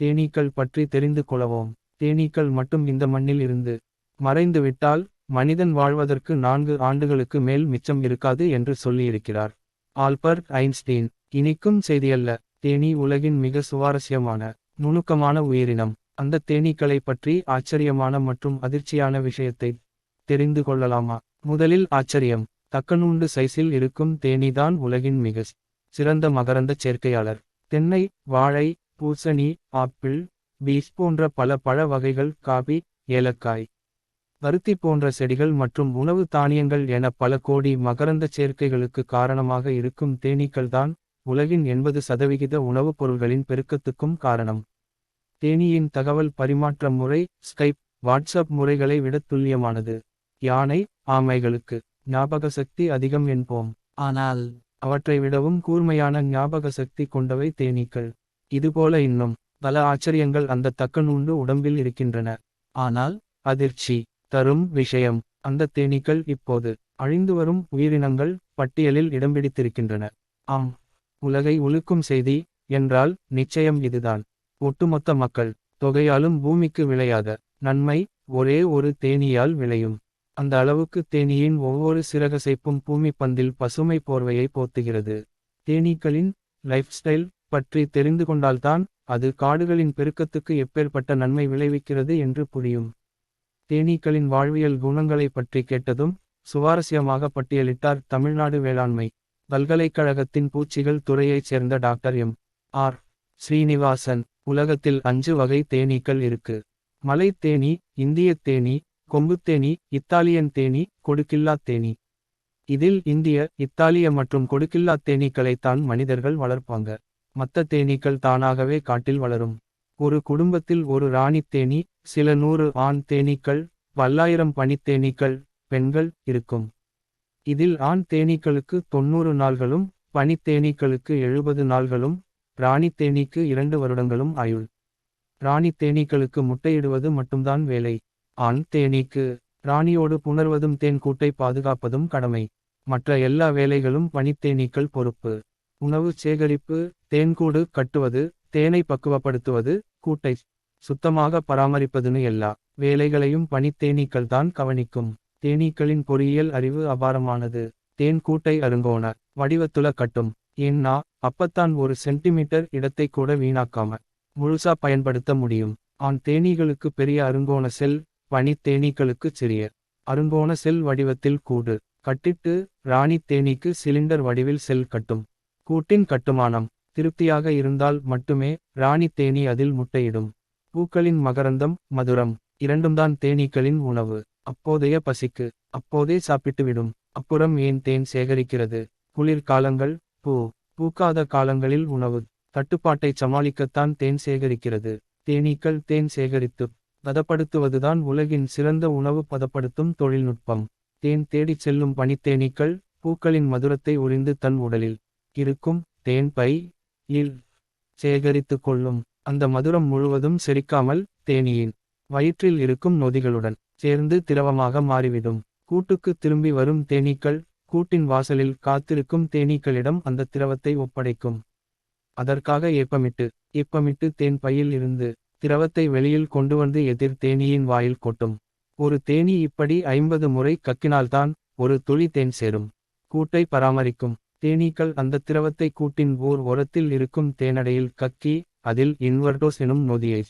தேனீக்கள் பற்றி தெரிந்து கொள்ளவோம். தேனீக்கள் மட்டும் இந்த மண்ணில் இருந்து மறைந்துவிட்டால் மனிதன் வாழ்வதற்கு நான்கு ஆண்டுகளுக்கு மேல் மிச்சம் இருக்காது என்று சொல்லியிருக்கிறார். Albert Einstein. இனிக்கும் செய்தியல்ல. தேனீ உலகின் மிக சுவாரஸ்யமான நுணுக்கமான உயிரினம். அந்த தேனீக்களை பற்றி ஆச்சரியமான மற்றும் அதிர்ச்சியான விஷயத்தை தெரிந்து கொள்ளலாமா? முதலில் ஆச்சரியம். தக்கநூண்டு சைஸில் இருக்கும் தேனீதான் உலகின் மிக சிறந்த மகரந்த சேர்க்கையாளர். தென்னை வாழை பூசணி ஆப்பிள் பீஸ் போன்ற பல பழ வகைகள் காபி ஏலக்காய் பருத்தி போன்ற செடிகள் மற்றும் உணவு தானியங்கள் என பல கோடி மகரந்த சேர்க்கைகளுக்கு காரணமாக இருக்கும் தேனீக்கள்தான் உலகின் எண்பது சதவிகித உணவுப் பொருள்களின் பெருக்கத்துக்கும் காரணம். தேனியின் தகவல் பரிமாற்ற முறை ஸ்கைப் வாட்ஸ்அப் முறைகளை விட துல்லியமானது. யானை ஆமைகளுக்கு ஞாபக சக்தி அதிகம் என்போம். ஆனால் அவற்றை விடவும் கூர்மையான ஞாபக சக்தி கொண்டவை தேனீக்கள். இதுபோல இன்னும் பல ஆச்சரியங்கள் அந்த தக்கநூண்டு உடம்பில் இருக்கின்றன. ஆனால் அதிர்ச்சி தரும் விஷயம் அந்த தேனீக்கள் இப்போது அழிந்து வரும் உயிரினங்கள் பட்டியலில் இடம் பிடித்திருக்கின்றன. ஆம் உலகை உழுக்கும் செய்தி என்றால் நிச்சயம் இதுதான். ஒட்டுமொத்த மக்கள் தொகையாலும் பூமிக்கு விளையாத நன்மை ஒரே ஒரு தேனியால் விளையும். அந்த அளவுக்கு தேனியின் ஒவ்வொரு சிறகசைப்பும் பூமி பந்தில் பசுமை போர்வையை போத்துகிறது. தேனீக்களின் லைஃப் ஸ்டைல் பற்றி தெரிந்து கொண்டால்தான் அது காடுகளின் பெருக்கத்துக்கு எப்பேற்பட்ட நன்மை விளைவிக்கிறது என்று புரியும். தேனீக்களின் வாழ்வியல் குணங்களை பற்றி கேட்டதும் சுவாரஸ்யமாக பட்டியலிட்டார் தமிழ்நாடு வேளாண்மை. பல்கலைக்கழகத்தின் பூச்சிகள் துறையைச் சேர்ந்த டாக்டர் எம். ஆர். ஸ்ரீனிவாசன். உலகத்தில் அஞ்சு வகை தேனீக்கள் இருக்கு. மலை தேனீ இந்திய தேனீ கொம்புத்தேனி இத்தாலியன் தேனீ கொடுக்கில்லாத் தேனீ. இதில் இந்திய இத்தாலிய மற்றும் கொடுக்கில்லாத் தேனீக்களைத்தான் மனிதர்கள் வளர்ப்பாங்க. மத்த தேனீக்கள் தானாகவே காட்டில் வளரும். ஒரு குடும்பத்தில் ஒரு ராணித் தேனீ சில நூறு ஆண் தேனீக்கள் பல்லாயிரம் பனித்தேனீக்கள் பெண்கள் இருக்கும். இதில் ஆண் தேனீக்களுக்கு தொண்ணூறு நாள்களும் பனித்தேனீக்களுக்கு எழுபது நாள்களும் ராணி தேனீக்கு இரண்டு வருடங்களும் ஆயுள். ராணி தேனீக்களுக்கு முட்டையிடுவது மட்டும்தான் வேலை. ஆண் தேனீக்கு ராணியோடு புணர்வதும் தேன் கூட்டை பாதுகாப்பதும் கடமை. மற்ற எல்லா வேலைகளும் பனித்தேனீக்கள் பொறுப்பு. உணவு சேகரிப்பு தேன்கூடு கட்டுவது தேனை பக்குவப்படுத்துவது கூட்டை சுத்தமாக பராமரிப்பதுன்னு எல்லா வேலைகளையும் பனித்தேனீக்கள் தான் கவனிக்கும். தேனீக்களின் பொறியியல் அறிவு அபாரமானது. தேன் கூட்டை அருங்கோண வடிவத்துல கட்டும். ஏன்னா அப்பத்தான் ஒரு சென்டிமீட்டர் இடத்தை கூட வீணாக்காம முழுசா பயன்படுத்த முடியும். ஆண் தேனீகளுக்கு பெரிய அருங்கோண செல் பனி தேனீக்களுக்கு சிறிய அருங்கோண செல் வடிவத்தில் கூடு. கட்டிட்டு ராணி தேனீக்கு சிலிண்டர் வடிவில் செல் கட்டும். கூட்டின் கட்டுமானம் திருப்தியாக இருந்தால் மட்டுமே ராணி தேனீ அதில் முட்டையிடும். பூக்களின் மகரந்தம் மதுரம். இரண்டும்தான் தேனீக்களின் உணவு. அப்போதைய பசிக்கு அப்போதே சாப்பிட்டுவிடும். அப்புறம் ஏன் தேன் சேகரிக்கிறது? குளிர் காலங்கள் பூ. பூக்காத காலங்களில் உணவு. தட்டுப்பாட்டை சமாளிக்கத்தான் தேன் சேகரிக்கிறது. தேனீக்கள் தேன் சேகரித்து பதப்படுத்துவதுதான் உலகின் சிறந்த உணவு பதப்படுத்தும் தொழில்நுட்பம். தேன் தேடிச் செல்லும் பனித்தேனீக்கள் பூக்களின் மதுரத்தை உறிந்து தன் உடலில். இருக்கும் தேன் பை இல் சேகரித்து கொள்ளும். அந்த மதுரம் முழுவதும் செரிக்காமல் தேனீயின் வயிற்றில் இருக்கும் நொதிகளுடன் சேர்ந்து திரவமாக மாறிவிடும். கூட்டுக்கு திரும்பி வரும் தேனீக்கள் கூட்டின் வாசலில் காத்திருக்கும் தேனீக்களிடம் அந்த திரவத்தை ஒப்படைக்கும். அதற்காக ஏப்பமிட்டு ஏப்பமிட்டு தேன் பையில் இருந்து திரவத்தை வெளியில் கொண்டு வந்து எதிர் தேனீயின் வாயில் கொட்டும். ஒரு தேனீ இப்படி ஐம்பது முறை கக்கினால்தான் ஒரு துளி தேன் சேரும். கூட்டை பராமரிக்கும். தேனீக்கள் அந்த திரவத்தை கூட்டின் ஓர் உரத்தில் இருக்கும் தேனடையில் கக்கி அதில் இன்வர்டோஸ் எனும் நொதியை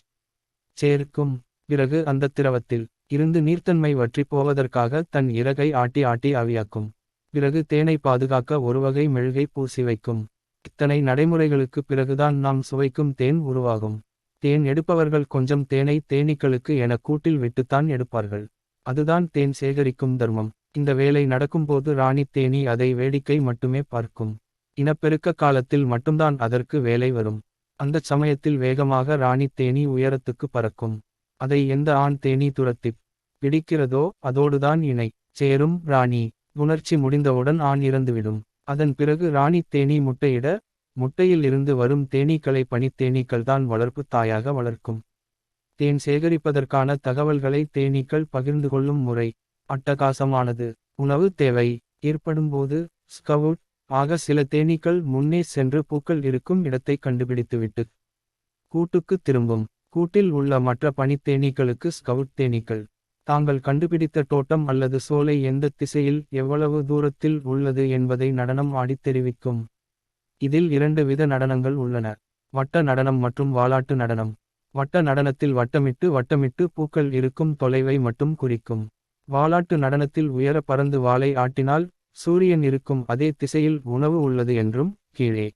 சேர்க்கும். பிறகு அந்த திரவத்தில் இருந்து நீர்த்தன்மை வற்றி போவதற்காக தன் இறகை ஆட்டி ஆட்டி அவியாக்கும். பிறகு தேனை பாதுகாக்க ஒரு வகை மெழுகை பூசி வைக்கும். இத்தனை நடைமுறைகளுக்கு பிறகுதான் நாம் சுவைக்கும் தேன் உருவாகும். தேன் எடுப்பவர்கள் கொஞ்சம் தேனை தேனீக்களுக்கு என கூட்டில் விட்டுத்தான் எடுப்பார்கள். அதுதான் தேன் சேகரிக்கும் தர்மம். இந்த வேலை நடக்கும்போது ராணி தேனீ அதை வேடிக்கை மட்டுமே பார்க்கும். இனப்பெருக்க காலத்தில் மட்டும்தான் அதற்கு வேலை வரும். அந்தச் சமயத்தில் வேகமாக ராணி தேனீ உயரத்துக்கு பறக்கும். அதை எந்த ஆண் தேனீ துரத்திப் பிடிக்கிறதோ அதோடுதான் இணை. சேரும் ராணி. உணர்ச்சி முடிந்தவுடன் ஆண் இறந்துவிடும். அதன் பிறகு ராணி தேனீ முட்டையிட முட்டையில் இருந்து வரும் தேனீக்களை பனித்தேனீக்கள் தான் வளர்ப்பு தாயாக வளர்க்கும். தேன் சேகரிப்பதற்கான தகவல்களை தேனீக்கள் பகிர்ந்து கொள்ளும் முறை. அட்டகாசமானது. உணவு தேவை. ஏற்படும்போது ஸ்கவுட் ஆக சில தேனீக்கள் முன்னே சென்று பூக்கள் இருக்கும் இடத்தை கண்டுபிடித்துவிட்டு கூட்டுக்கு திரும்பும். கூட்டில் உள்ள மற்ற பனித்தேனீக்களுக்கு ஸ்கவுட் தேனீக்கள். தாங்கள் கண்டுபிடித்த தோட்டம் அல்லது சோலை எந்த திசையில் எவ்வளவு தூரத்தில் உள்ளது என்பதை நடனம் ஆடித் தெரிவிக்கும். இதில் இரண்டு வித நடனங்கள் உள்ளன. வட்ட நடனம் மற்றும் வாலாட்டு நடனம். வட்ட நடனத்தில் வட்டமிட்டு வட்டமிட்டு பூக்கள் இருக்கும் தொலைவை மட்டும் குறிக்கும். வாலாட்டு நடனத்தில் உயர பறந்து வாளை ஆட்டினால் சூரியன் இருக்கும் அதே திசையில் உணவு உள்ளது என்றும் கீழே.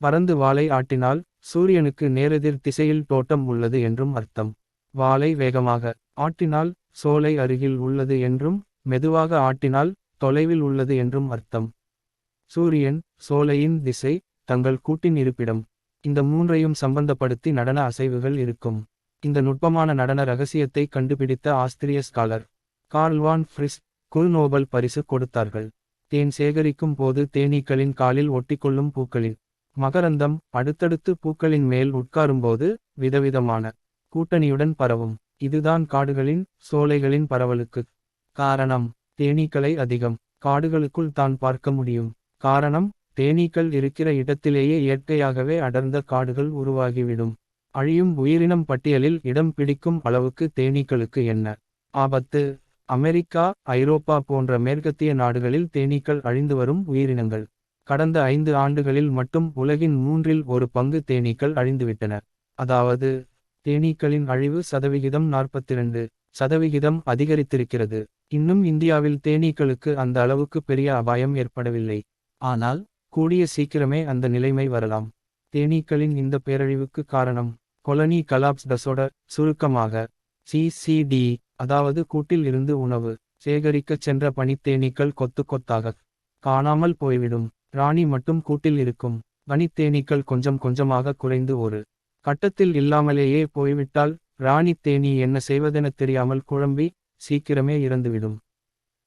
பறந்து வாளை ஆட்டினால் சூரியனுக்கு நேரெதிர் திசையில் தோட்டம் உள்ளது என்றும் அர்த்தம். வாலை வேகமாக ஆட்டினால் சோலை அருகில் உள்ளது என்றும் மெதுவாக ஆட்டினால் தொலைவில் உள்ளது என்றும் அர்த்தம். சூரியன் சோலையின் திசை தங்கள் கூட்டின் இருப்பிடம். இந்த மூன்றையும் சம்பந்தப்படுத்தி நடன அசைவுகள் இருக்கும். இந்த நுட்பமான நடன ரகசியத்தை கண்டுபிடித்த ஆஸ்திரிய ஸ்காலர் கார்ல்வான் ஃப்ரிஸ் குல் நோபல் பரிசு கொடுத்தார்கள். தேன் சேகரிக்கும் போது தேனீக்களின் காலில் ஒட்டிக்கொள்ளும் பூக்களின் மகரந்தம் அடுத்தடுத்து பூக்களின் மேல் உட்காரும்போது விதவிதமான கூட்டணியுடன் பரவும். இதுதான் காடுகளின் சோலைகளின் பரவலுக்கு காரணம். தேனீக்களை அதிகம் காடுகளுக்குள் தான் பார்க்க முடியும். காரணம் தேனீக்கள் இருக்கிற இடத்திலேயே இயற்கையாகவே அடர்ந்த காடுகள் உருவாகிவிடும். அழியும் உயிரினம் பட்டியலில் இடம் பிடிக்கும் அளவுக்கு தேனீக்களுக்கு என்ன? ஆபத்து. அமெரிக்கா ஐரோப்பா போன்ற மேற்கத்திய நாடுகளில் தேனீக்கள் அழிந்து வரும் உயிரினங்கள். கடந்த ஐந்து ஆண்டுகளில் மட்டும் உலகின் மூன்றில் ஒரு பங்கு தேனீக்கள் அழிந்துவிட்டன. அதாவது தேனீக்களின் அழிவு சதவிகிதம் நாற்பத்திரண்டு சதவிகிதம் அதிகரித்திருக்கிறது. இன்னும் இந்தியாவில் தேனீக்களுக்கு அந்த அளவுக்கு பெரிய அபாயம் ஏற்படவில்லை. ஆனால் கூடிய சீக்கிரமே அந்த நிலைமை வரலாம். தேனீக்களின் இந்த பேரழிவுக்கு காரணம் கொலனி கலாப்ஸ் டசோட சுருக்கமாக சிசிடி அதாவது கூட்டில் இருந்து உணவு சேகரிக்கச் சென்ற பனித்தேனீக்கள் கொத்து கொத்தாக. காணாமல் போய்விடும். ராணி மட்டும் கூட்டில் இருக்கும். பனித்தேனீக்கள் கொஞ்சம் கொஞ்சமாக குறைந்து ஒரு கட்டத்தில் இல்லாமலேயே போய்விட்டால் ராணி தேனி என்ன செய்வதெனத் தெரியாமல் குழம்பி சீக்கிரமே இறந்துவிடும்.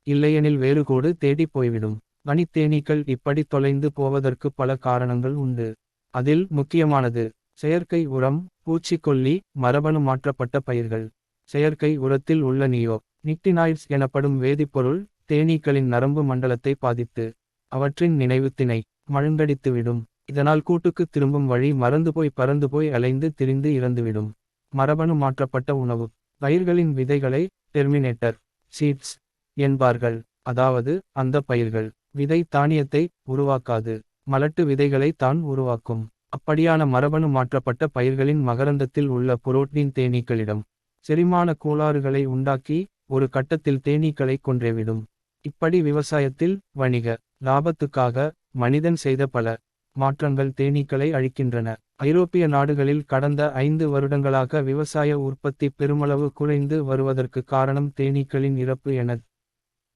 இல்லையெனில் வேறுகோடு தேடிப் போய்விடும். பனித்தேனீக்கள் இப்படி தொலைந்து போவதற்கு பல காரணங்கள் உண்டு. அதில் முக்கியமானது செயற்கை உரம் பூச்சிக்கொல்லி மரபணு மாற்றப்பட்ட பயிர்கள். செயற்கை உரத்தில் உள்ள நியோ நிக்டினாய்ட்ஸ் எனப்படும் வேதிப்பொருள் தேனீக்களின் நரம்பு மண்டலத்தை பாதித்து அவற்றின் நினைவுத்தினை மழுங்கடித்துவிடும் இதனால் கூட்டுக்கு திரும்பும் வழி மறந்து போய் பறந்து போய் அலைந்து திரிந்து இறந்துவிடும் மரபணு மாற்றப்பட்ட உணவு. பயிர்களின் விதைகளை டெர்மினேட்டர் சீட்ஸ் என்பார்கள். அதாவது அந்த பயிர்கள் விதை தானியத்தை உருவாக்காது. மலட்டு விதைகளை தான் உருவாக்கும். அப்படியான மரபணு மாற்றப்பட்ட பயிர்களின் மகரந்தத்தில் உள்ள புரோட்டீன் தேனீக்களிடம் செரிமான கோளாறுகளை உண்டாக்கி ஒரு கட்டத்தில் தேனீக்களை கொன்றேவிடும். இப்படி விவசாயத்தில் வணிக லாபத்துக்காக மனிதன் செய்த பல மாற்றங்கள் தேனீக்களை அழிக்கின்றன. ஐரோப்பிய நாடுகளில் கடந்த ஐந்து வருடங்களாக விவசாய உற்பத்தி பெருமளவு குறைந்து வருவதற்கு காரணம் தேனீக்களின் இறப்பு என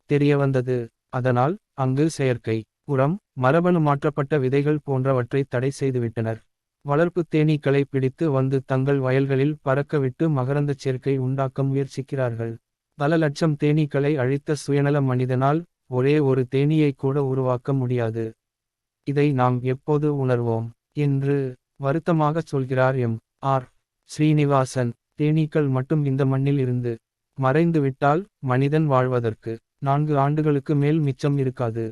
தெரியவந்தது. அதனால் அங்கு செயற்கை உரம் மரபணு மாற்றப்பட்ட விதைகள் போன்றவற்றை தடை செய்துவிட்டனர். வளர்ப்பு தேனீக்களை பிடித்து வந்து தங்கள் வயல்களில் பறக்கவிட்டு மகரந்தச் சேர்க்கை உண்டாக்க முயற்சிக்கிறார்கள். பல லட்சம் தேனீக்களை அழித்த சுயநல மனிதனால் ஒரே ஒரு தேனீயை கூட உருவாக்க முடியாது. இதை நாம் எப்போது உணர்வோம்? என்று வருத்தமாகச் சொல்கிறார் எம். ஆர். ஸ்ரீனிவாசன். தேனீக்கள் மட்டும் இந்த மண்ணில் இருந்து மறைந்து விட்டால் மனிதன் வாழ்வதற்கு நான்கு ஆண்டுகளுக்கு மேல் மிச்சம் இருக்காது.